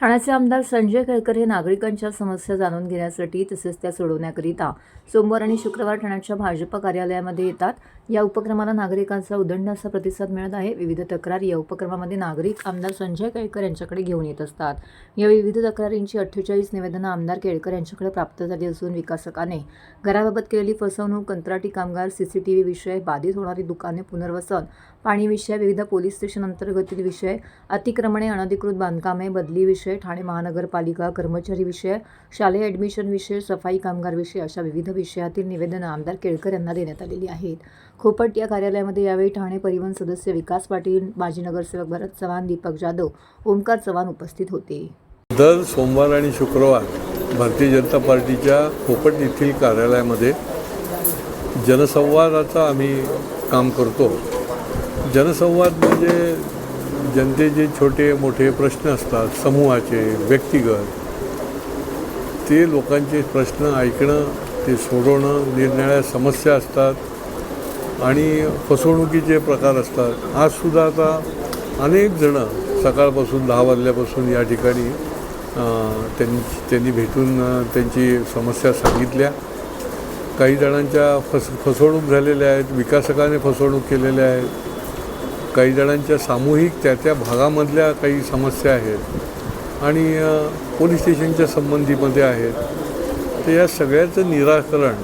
ठाण्याचे आमदार संजय केळकर हे नागरिकांच्या समस्या जाणून घेण्यासाठी तसेच त्या सोडवण्याकरिता सोमवार आणि शुक्रवार ठाण्याच्या भाजप कार्यालयामध्ये येतात. या उपक्रमाला नागरिकांचा उदंड असा प्रतिसाद मिळत आहे. विविध तक्रारी या उपक्रमामध्ये नागरिक आमदार संजय केळकर यांच्याकडे घेऊन येत असतात. या विविध तक्रारींची अठ्ठेचाळीस निवेदनं आमदार केळकर यांच्याकडे प्राप्त झाली असून विकासकाने घराबाबत केलेली फसवणूक कंत्राटी कामगार सीसीटीव्ही विषय बाधित होणारी दुकाने पुनर्वसन पाणी विषय विविध पोलीस स्टेशन अंतर्गतील विषय अतिक्रमणे अनधिकृत बांधकामे बदली विषय ठाणे महानगरपालिका कर्मचारी विषय शालेय ॲडमिशन विषय सफाई कामगार विषय अशा विविध विषयातील निवेदनं आमदार केळकर यांना देण्यात आलेली आहेत. खोपट या कार्यालयामध्ये यावेळी ठाणे परिवहन सदस्य विकास पाटील माजी नगरसेवक भरत चव्हाण दीपक जाधव ओमकार चव्हाण उपस्थित होते. दर सोमवार आणि शुक्रवार भारतीय जनता पार्टीच्या खोपट येथील कार्यालयामध्ये जनसंवादाचा आम्ही काम करतो. जनसंवाद म्हणजे जनतेचे छोटे मोठे प्रश्न असतात समूहाचे व्यक्तिगत. ते लोकांचे प्रश्न ऐकणं ते सोडवणं निरनिराळ्या समस्या असतात आणि फसवणुकीचे प्रकार असतात. आजसुद्धा आता अनेक जणं सकाळपासून दहा वाजल्यापासून या ठिकाणी त्यांनी त्यांनी भेटून त्यांची समस्या सांगितल्या. काही जणांच्या फस फसवणूक झालेल्या आहेत विकासकाने फसवणूक केलेल्या आहेत. काही जणांच्या सामूहिक त्या त्या भागामधल्या काही समस्या आहेत आणि पोलीस स्टेशनच्या संबंधीमध्ये आहेत. तर या सगळ्याचं निराकरण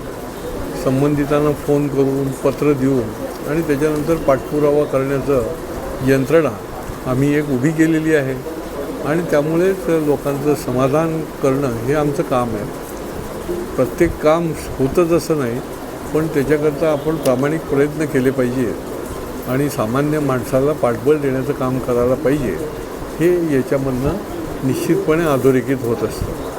संबंधितांना फोन करून पत्र देऊन आणि त्याच्यानंतर पाठपुरावा करण्याचं यंत्रणा आम्ही एक उभी केलेली आहे. आणि त्यामुळेच लोकांचं समाधान करणं हे आमचं काम आहे. प्रत्येक काम होतंच असं नाही पण त्याच्याकरता आपण प्रामाणिक प्रयत्न केले पाहिजे आणि सामान्य माणसाला पाठबळ देण्याचं काम करायला पाहिजे हे याच्यामधनं निश्चितपणे अधोरेखित होत असतं.